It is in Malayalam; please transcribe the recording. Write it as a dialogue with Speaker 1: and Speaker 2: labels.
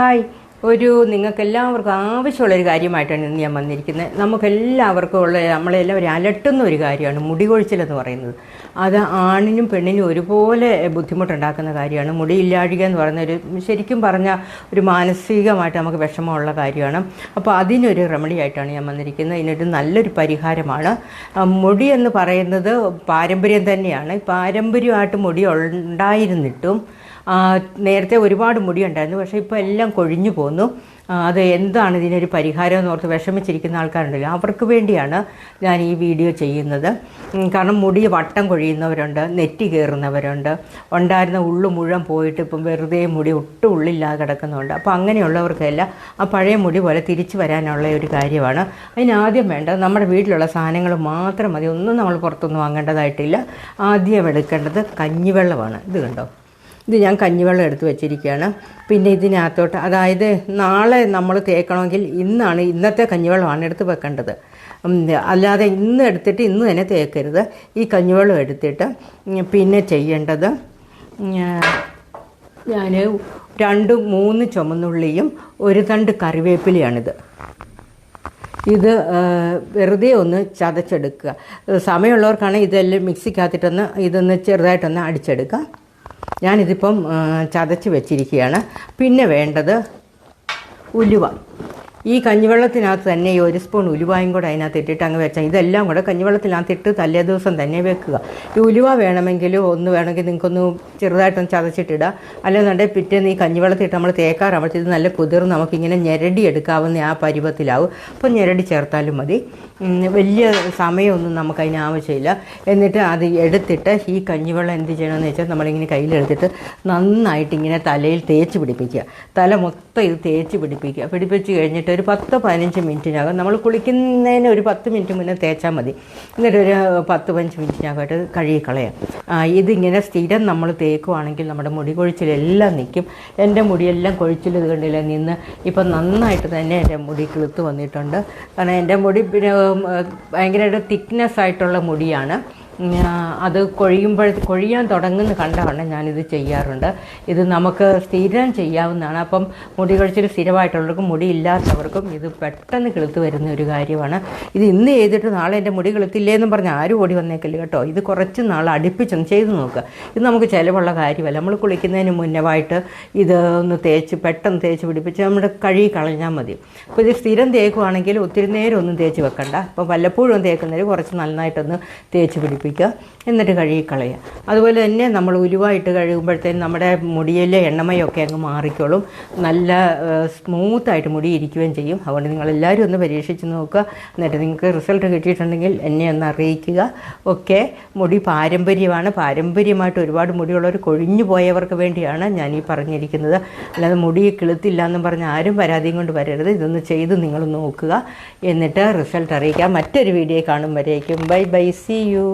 Speaker 1: ഹായ്. ഒരു നിങ്ങൾക്ക് എല്ലാവർക്കും ആവശ്യമുള്ള ഒരു കാര്യമായിട്ടാണ് ഞാൻ വന്നിരിക്കുന്നത്. നമുക്കെല്ലാവർക്കും ഉള്ള നമ്മളെല്ലാവരും അലട്ടുന്ന ഒരു കാര്യമാണ് മുടി കൊഴിച്ചിലെന്ന് പറയുന്നത്. അത് ആണിനും പെണ്ണിനും ഒരുപോലെ ബുദ്ധിമുട്ടുണ്ടാക്കുന്ന കാര്യമാണ്. മുടി ഇല്ലാഴിക എന്ന് പറയുന്ന ഒരു ശരിക്കും പറഞ്ഞാൽ ഒരു മാനസികമായിട്ട് നമുക്ക് വിഷമമുള്ള കാര്യമാണ്. അപ്പോൾ അതിനൊരു റെമഡി ആയിട്ടാണ് ഞാൻ വന്നിരിക്കുന്നത്. ഇതിനൊരു നല്ലൊരു പരിഹാരമാണ്. മുടി എന്ന് പറയുന്നത് പാരമ്പര്യം തന്നെയാണ്. പാരമ്പര്യമായിട്ട് മുടി ഉണ്ടായിരുന്നിട്ടും നേരത്തെ ഒരുപാട് മുടി ഉണ്ടായിരുന്നു പക്ഷേ ഇപ്പോൾ എല്ലാം കൊഴിഞ്ഞു പോന്നു. അത് എന്താണ് ഇതിനൊരു പരിഹാരം എന്ന് ഓർത്ത് വിഷമിച്ചിരിക്കുന്ന ആൾക്കാരുണ്ടല്ലോ. അവർക്ക് വേണ്ടിയാണ് ഞാൻ ഈ വീഡിയോ ചെയ്യുന്നത്. കാരണം മുടി വട്ടം കൊഴിയുന്നവരുണ്ട് നെറ്റി കയറുന്നവരുണ്ട് ഉണ്ടായിരുന്ന ഉള്ളു മുഴുവൻ പോയിട്ട് ഇപ്പം വെറുതെ മുടി ഒട്ടും ഉള്ളില്ലാതെ കിടക്കുന്നുണ്ട് അപ്പോൾ അങ്ങനെയുള്ളവർക്കെല്ലാം ആ പഴയ മുടി പോലെ തിരിച്ചു വരാനുള്ള ഒരു കാര്യമാണ്. അതിനാദ്യം വേണ്ടത് നമ്മുടെ വീട്ടിലുള്ള സാധനങ്ങൾ മാത്രം മതി. ഒന്നും നമ്മൾ പുറത്തൊന്നും വാങ്ങേണ്ടതായിട്ടില്ല. ആദ്യം എടുക്കേണ്ടത് കഞ്ഞിവെള്ളമാണ്. ഇത് കണ്ടോ? ഇത് ഞാൻ കഞ്ഞിവെള്ളം എടുത്ത് വെച്ചിരിക്കുകയാണ്. പിന്നെ ഇതിനകത്തോട്ട് അതായത് നാളെ നമ്മൾ തേക്കണമെങ്കിൽ ഇന്നാണ് ഇന്നത്തെ കഞ്ഞിവെള്ളമാണ് എടുത്ത് വെക്കേണ്ടത്. അല്ലാതെ ഇന്ന് എടുത്തിട്ട് ഇന്ന് തന്നെ തേക്കരുത്. ഈ കഞ്ഞിവെള്ളം എടുത്തിട്ട് പിന്നെ ചെയ്യേണ്ടത് ഞാൻ രണ്ട് മൂന്ന് ചുമന്നുള്ളിയും ഒരു തണ്ട് കറിവേപ്പിലയാണിത്. ഇത് വെറുതെ ഒന്ന് ചതച്ചെടുക്കുക. സമയമുള്ളവർക്കാണെങ്കിൽ ഇതെല്ലാം മിക്സിക്കകത്തിട്ടൊന്ന് ഇതൊന്ന് ചെറുതായിട്ടൊന്ന് അടിച്ചെടുക്കുക. ഞാനിതിപ്പം ചതച്ച് വെച്ചിരിക്കുകയാണ്. പിന്നെ വേണ്ടത് ഉലുവ. ഈ കഞ്ഞിവെള്ളത്തിനകത്ത് തന്നെ ഒരു സ്പൂൺ ഉലുവായും കൂടെ അതിനകത്ത് ഇട്ടിട്ട് അങ്ങ് വെച്ചാൽ ഇതെല്ലാം കൂടെ കഞ്ഞിവെള്ളത്തിനകത്ത് ഇട്ട് തലേ ദിവസം തന്നെ വെക്കുക. ഈ ഉലുവ വേണമെങ്കിൽ ഒന്ന് വേണമെങ്കിൽ നിങ്ങൾക്കൊന്ന് ചെറുതായിട്ടൊന്ന് ചതച്ചിട്ടിടുക അല്ലെന്നുണ്ടെങ്കിൽ പിറ്റേന്ന് ഈ കഞ്ഞിവെള്ളത്തിട്ട് നമ്മൾ തേക്കാറാകുമ്പോഴത്തേക്ക് നല്ല കുതിർന്ന് നമുക്കിങ്ങനെ ഞെരടി എടുക്കാവുന്ന ആ പരുവത്തിലാവും. അപ്പോൾ ഞെരടി ചേർത്താലും മതി. വലിയ സമയമൊന്നും നമുക്ക് അതിന് ആവശ്യമില്ല. എന്നിട്ട് അത് എടുത്തിട്ട് ഈ കഞ്ഞിവെള്ളം എന്ത് ചെയ്യണമെന്ന് വെച്ചാൽ നമ്മളിങ്ങനെ കയ്യിലെടുത്തിട്ട് നന്നായിട്ട് ഇങ്ങനെ തലയിൽ തേച്ച് പിടിപ്പിക്കുക. തല മൊത്തം ഇത് തേച്ച് പിടിപ്പിക്കുക. പിടിപ്പിച്ച് കഴിഞ്ഞിട്ട് ഒരു പത്ത് പതിനഞ്ച് മിനിറ്റിനകം. നമ്മൾ കുളിക്കുന്നതിന് ഒരു പത്ത് മിനിറ്റ് മുന്നേ തേച്ചാൽ മതി. എന്നിട്ട് ഒരു പത്ത് പതിനഞ്ച് മിനിറ്റിനകമായിട്ട് കഴുകി കളയാം ഇതിങ്ങനെ സ്ഥിരം നമ്മൾ തേക്കുവാണെങ്കിൽ നമ്മുടെ മുടി കൊഴിച്ചിലെല്ലാം നിൽക്കും എന്റെ മുടിയെല്ലാം കൊഴിച്ചിൽ കണ്ടില്ല? നിന്ന് ഇപ്പം നന്നായിട്ട് തന്നെ എന്റെ മുടി കിളുത്ത് വന്നിട്ടുണ്ട്. കാരണം എന്റെ മുടി പിന്നെ ഭയങ്കരമായിട്ട് തിക്നെസ് ആയിട്ടുള്ള മുടിയാണ്. അത് കൊഴിയുമ്പോൾ കൊഴിയാൻ തുടങ്ങുന്ന കണ്ടാണ് ഞാനിത് ചെയ്യാറുണ്ട്. ഇത് നമുക്ക് സ്ഥിരം ചെയ്യാവുന്നതാണ്. അപ്പം മുടി കൊഴിച്ചിൽ സ്ഥിരമായിട്ടുള്ളവർക്കും മുടി ഇല്ലാത്തവർക്കും ഇത് പെട്ടെന്ന് കിളുത്ത് വരുന്ന ഒരു കാര്യമാണ്. ഇത് ഇന്ന് ചെയ്തിട്ട് നാളെ എന്റെ മുടി കിളുത്തില്ലേ എന്നും പറഞ്ഞ് ആരും ഓടി വന്നേക്കില്ല കേട്ടോ. ഇത് കുറച്ച് നാൾ അടുപ്പിച്ചൊന്ന് ചെയ്ത് നോക്കുക ഇത് നമുക്ക് ചിലവുള്ള കാര്യമല്ല. നമ്മൾ കുളിക്കുന്നതിന് മുന്നമായിട്ട് ഇത് ഒന്ന് തേച്ച് പെട്ടെന്ന് തേച്ച് പിടിപ്പിച്ച് നമ്മുടെ കഴുകി കളഞ്ഞാൽ മതി. അപ്പോൾ ഇത് സ്ഥിരം തേക്കുവാണെങ്കിൽ ഒത്തിരി നേരം ഒന്നും തേച്ച് വെക്കണ്ട. അപ്പോൾ വല്ലപ്പോഴും തേക്കുന്നതിന് കുറച്ച് നന്നായിട്ടൊന്ന് തേച്ച് പിടിപ്പിക്കുക എന്നിട്ട് കഴുകി കളയുക. അതുപോലെ തന്നെ നമ്മൾ ഉരുവായിട്ട് കഴുകുമ്പോഴത്തേനും നമ്മുടെ മുടിയിലെ എണ്ണമയൊക്കെ അങ്ങ് മാറിക്കോളും. നല്ല സ്മൂത്തായിട്ട് മുടി ഇരിക്കുകയും ചെയ്യും. അതുകൊണ്ട് നിങ്ങളെല്ലാവരും ഒന്ന് പരീക്ഷിച്ച് നോക്കുക. എന്നിട്ട് നിങ്ങൾക്ക് റിസൾട്ട് കിട്ടിയിട്ടുണ്ടെങ്കിൽ എന്നെ ഒന്ന് അറിയിക്കുക. ഒക്കെ മുടി പാരമ്പര്യമാണ്. പാരമ്പര്യമായിട്ട് ഒരുപാട് മുടിയുള്ളവർ കൊഴിഞ്ഞു പോയവർക്ക് വേണ്ടിയാണ് ഞാൻ ഈ പറഞ്ഞിരിക്കുന്നത്. അല്ലാതെ മുടി കിളുത്തില്ല എന്ന് പറഞ്ഞ് ആരും പരാതിയും കൊണ്ട് വരരുത്. ഇതൊന്ന് ചെയ്ത് നിങ്ങൾ നോക്കുക. എന്നിട്ട് റിസൾട്ട് അറിയിക്കുക. മറ്റൊരു വീഡിയോ കാണും വരേക്കും. Bye bye. C U